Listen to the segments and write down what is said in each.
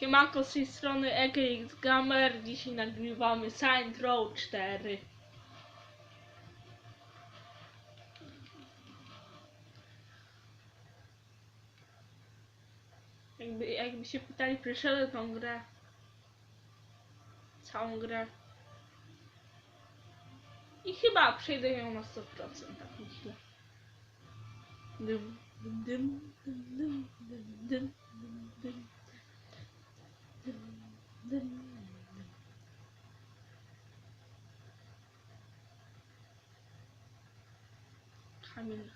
Siemanko z tej strony EKX Gamer. Dzisiaj nagrywamy Saint Row 4. Jakby, jakby się pytali, przeszedłem tą grę. Całą grę. I chyba przejdę ją na 100%, tak myślę. Dym, dym, dym, dym, dym, dym, dym, I mean,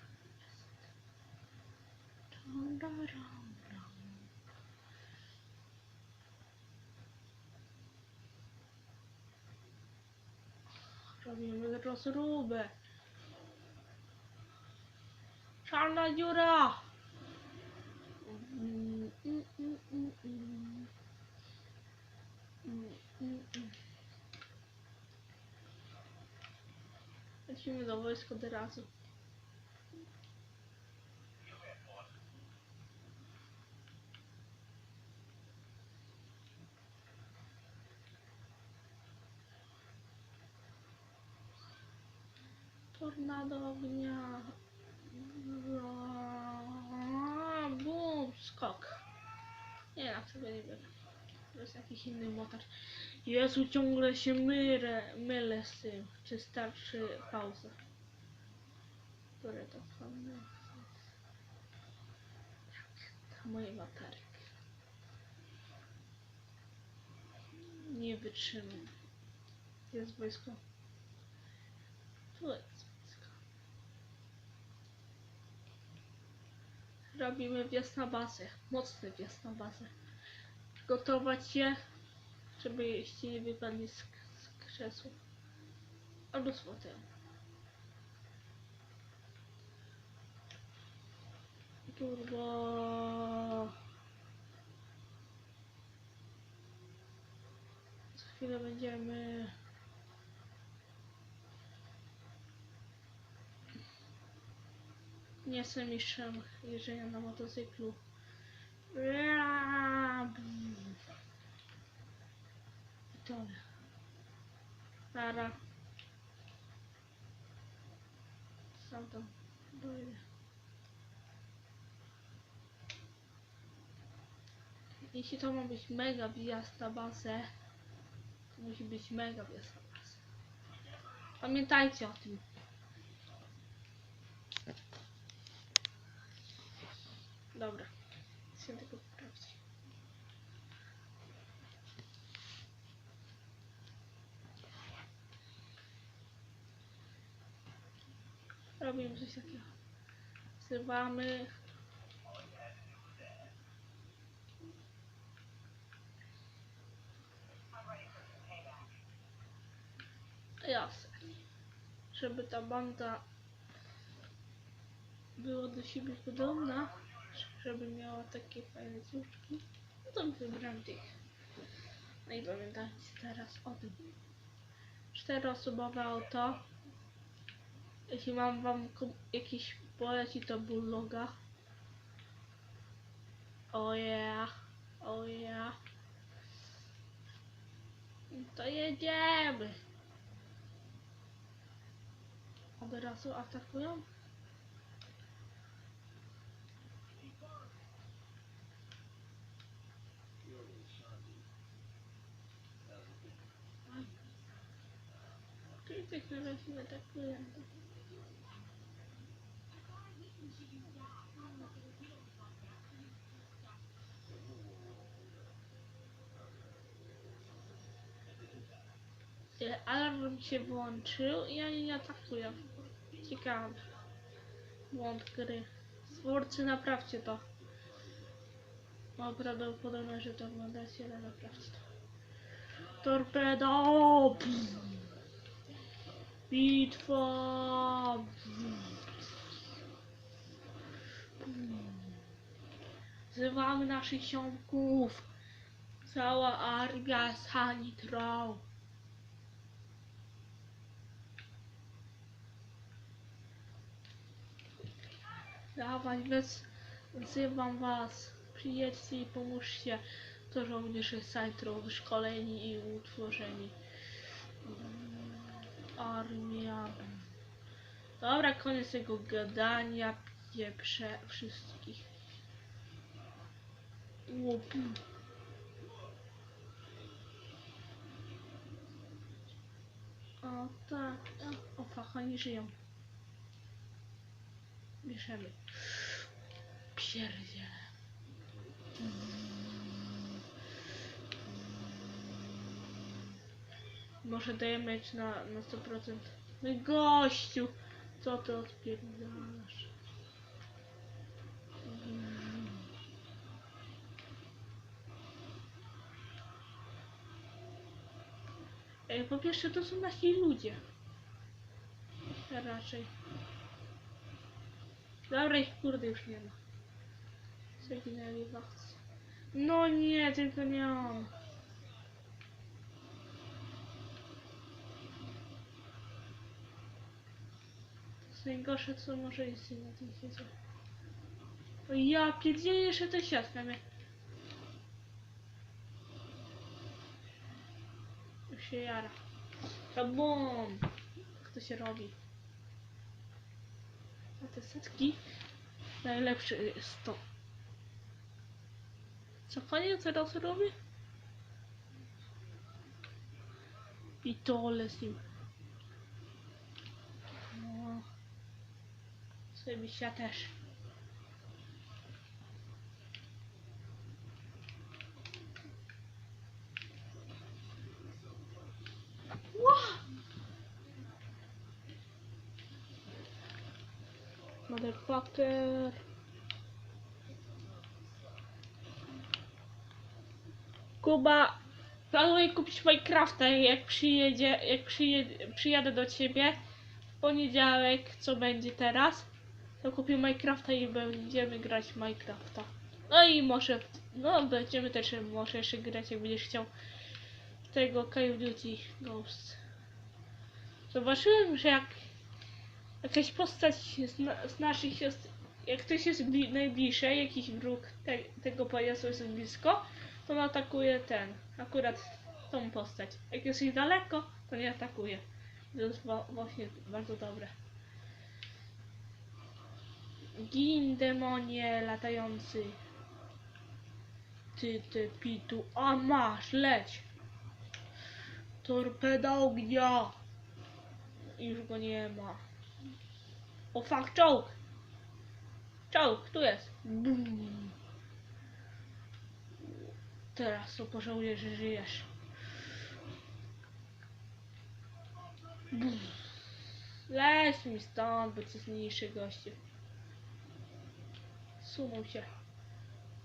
Proviamo il rosso rube. Ciao, Giura! Mm, mm, mm, mm, mm. mm. Lecimy do wojska od razu. Tornado ognia. Bum, skok. Nie, na tego nie. To jest jakiś inny motor. Jezu, ciągle się mylę, mylę z tym. Czy starczy pauza? Które to fajne. Tak, to moje baterie. Nie wytrzymam. Jest wojsko. Tu jest wojsko. Robimy wjazd na bazę. Mocny wjazd na bazę. Gotować się, żeby jeśli nie wypadli z, z krzesła. Albo z fotela. Turbo. Za chwilę będziemy. Nie jestem mistrzem jeżdżenia na motocyklu. Tole. Para. Sam tam dojdę. Jeśli to ma być mega wjazd na bazę, to musi być mega wjazd na bazę. Pamiętajcie o tym. Dobra. Się tylko Robimy coś takiego. Wzywamy. Jasne. Żeby ta banda była do siebie podobna, żeby miała takie fajne córki, no to wybrałem tych. No i pamiętajcie teraz o tym. Czteroosobowe auto. Jeśli mam wam jakiś poleci to bulldoga. Oh yeah, oh yeah. To jedziemy. Od razu atakują? Tych na razie atakują. Alarm się włączył i oni atakują. Ciekawe. Błąd gry. Stwórcy, naprawcie to. Mam prawdopodobne, że to oglądacie, ale naprawcie to. Torpedo! Bitwa! Wzywamy naszych ziomków! Cała armia Sanitrą! Dawaj, wez, wzywam was. Przyjedźcie i pomóżcie. To żołnierze Saitro wyszkoleni i utworzeni. Armia. Dobra, koniec tego gadania. Pieprze wszystkich. Łup. O tak. O, fuck, oni żyją. Bierzemy. Pierdziele. Może dajemy na, na 100%. No gościu! Co ty odpierdalasz? Po pierwsze to są nasi ludzie. Raczej. Dobra, ich kurde już nie ma. Zaginęli w akcji. No nie, tylko nie on. To jest najgorsze, co może istnieć na tym świecie. Ja pierdzielę jeszcze tę siatkę mnie. Już się jara. Kabum! Jak to się robi? A te setki? Najlepsze jest to. Co koniec teraz robi? Pitole z nim. No. Sobie się też. Motherfucker. Kuba, planuję kupić Minecrafta, jak przyjedzie, jak przyjedzie, przyjadę do ciebie w poniedziałek, co będzie teraz, to kupię Minecrafta i będziemy grać Minecrafta. No i może, no będziemy też może jeszcze grać, jak będziesz chciał tego Call of Duty Ghost. Zobaczyłem, że jak jakaś postać z, z naszych jest, jak ktoś jest bli, najbliżej, jakiś wróg te, tego pojazdu jest blisko, to on atakuje ten, akurat tą postać. Jak jest ich daleko, to nie atakuje. To jest właśnie bardzo dobre. Gin demonie latający. Ty, ty, pitu. A masz, leć. Torpeda ognia. Już go nie ma. O fuck, czołg! Czołg, tu jest. Teraz to pożałuję, że żyjesz. Leź mi stąd, bo cię zmniejszy gościu. Sunął się.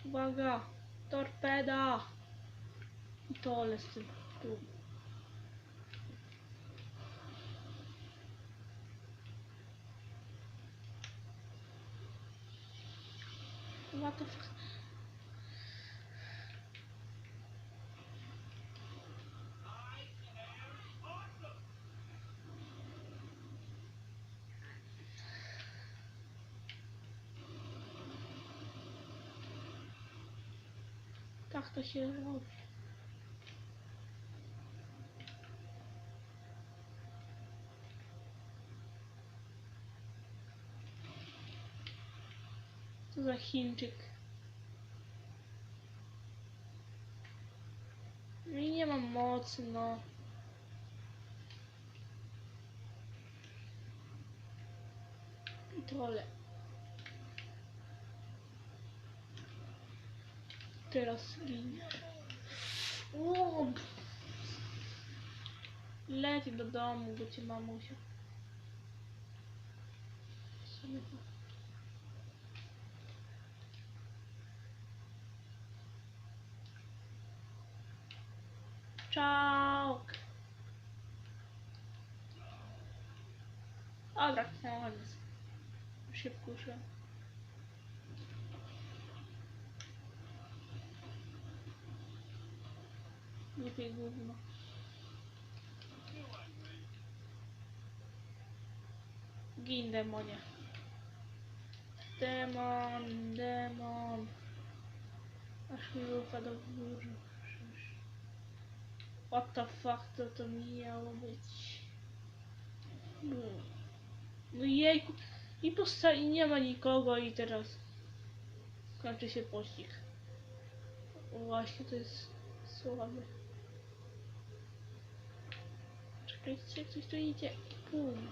Uwaga! Torpeda! I to z tym. Tu. What the fuck? Tak to się robi. Co za Chińczyk? No i nie mam mocy, no. I. Teraz. O! Leć do domu, bo cię mamusia. Czołg. Dobra, koniec. Już się wkurzę. Nie pij gówno. Gin demonie. Demon, demon. Aż mi ufa do góry. What the fuck to to miało być? No, no jejku. I posta i nie ma nikogo i teraz kończy się pościg. Właśnie to jest słabe. Czekajcie, coś tu idzie. Pum.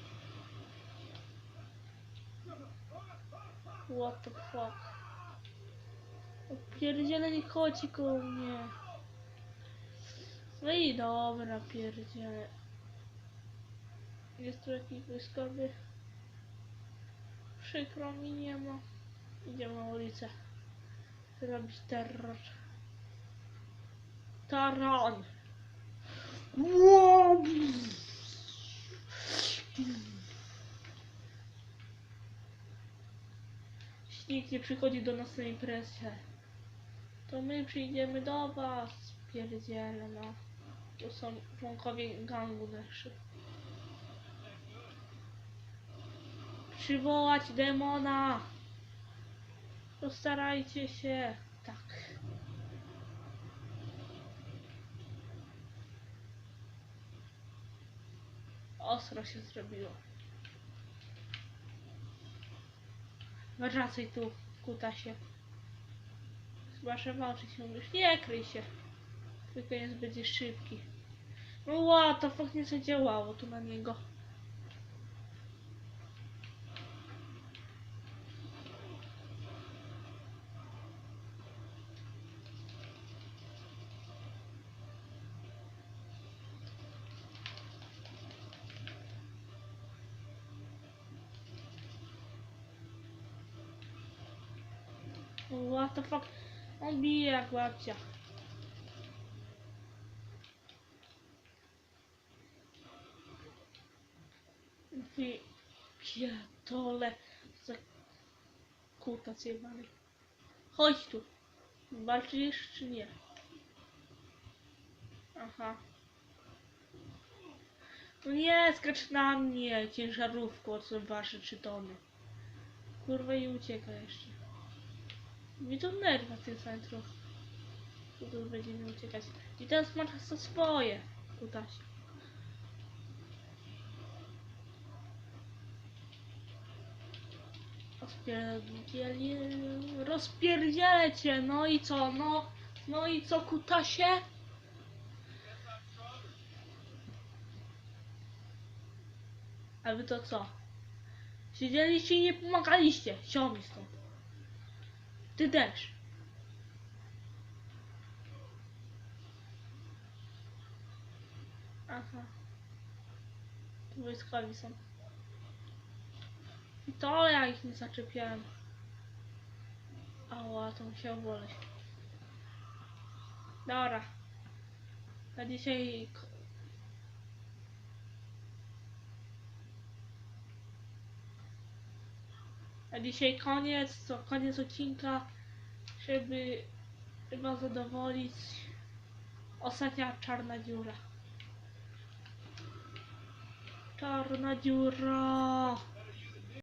What the fuck? O pierdziele nie chodzi koło mnie. No i dobra, pierdziele. Jest tu jakiś wojskowy. Przykro mi nie ma. Idziemy na ulicę. Robić terror. Taran! Wow! Nikt nie przychodzi do nas na imprezę, to my przyjdziemy do was. Pierdziele, no. To są członkowie gangu naszych. Przywołać demona! Postarajcie się. Tak. Ostro się zrobiło. Wracaj tu, kutasie. Chyba, że walczyć się umiesz. Nie kryj się. Twój koniec będzie szybki. No ła, to fakt nie zadziałało tu na niego. What the fuck? On bije jak babcia. Wy pierdole za kuta zjebany. Chodź tu. Walczysz czy nie? Aha. No nie, skacz na mnie, ciężarówko, co waży trzy tony. Kurwa i ucieka jeszcze. Mi to nerwa tym centrum. Tu będzie mi uciekać. I teraz masz swoje. Kutasie. Rozpierdzielę, rozpierdzielę cię, no i co, no, no i co, kutasie? A wy to co? Siedzieliście i nie pomagaliście, siomi stąd. Ty też. Aha. Wojskowi są. To ja ich nie zaczepiałem. Ała, to musiał boleć. Dobra. Na dzisiaj... Na dzisiaj koniec, to koniec odcinka, żeby chyba zadowolić ostatnia czarna dziura. Czarna dziura.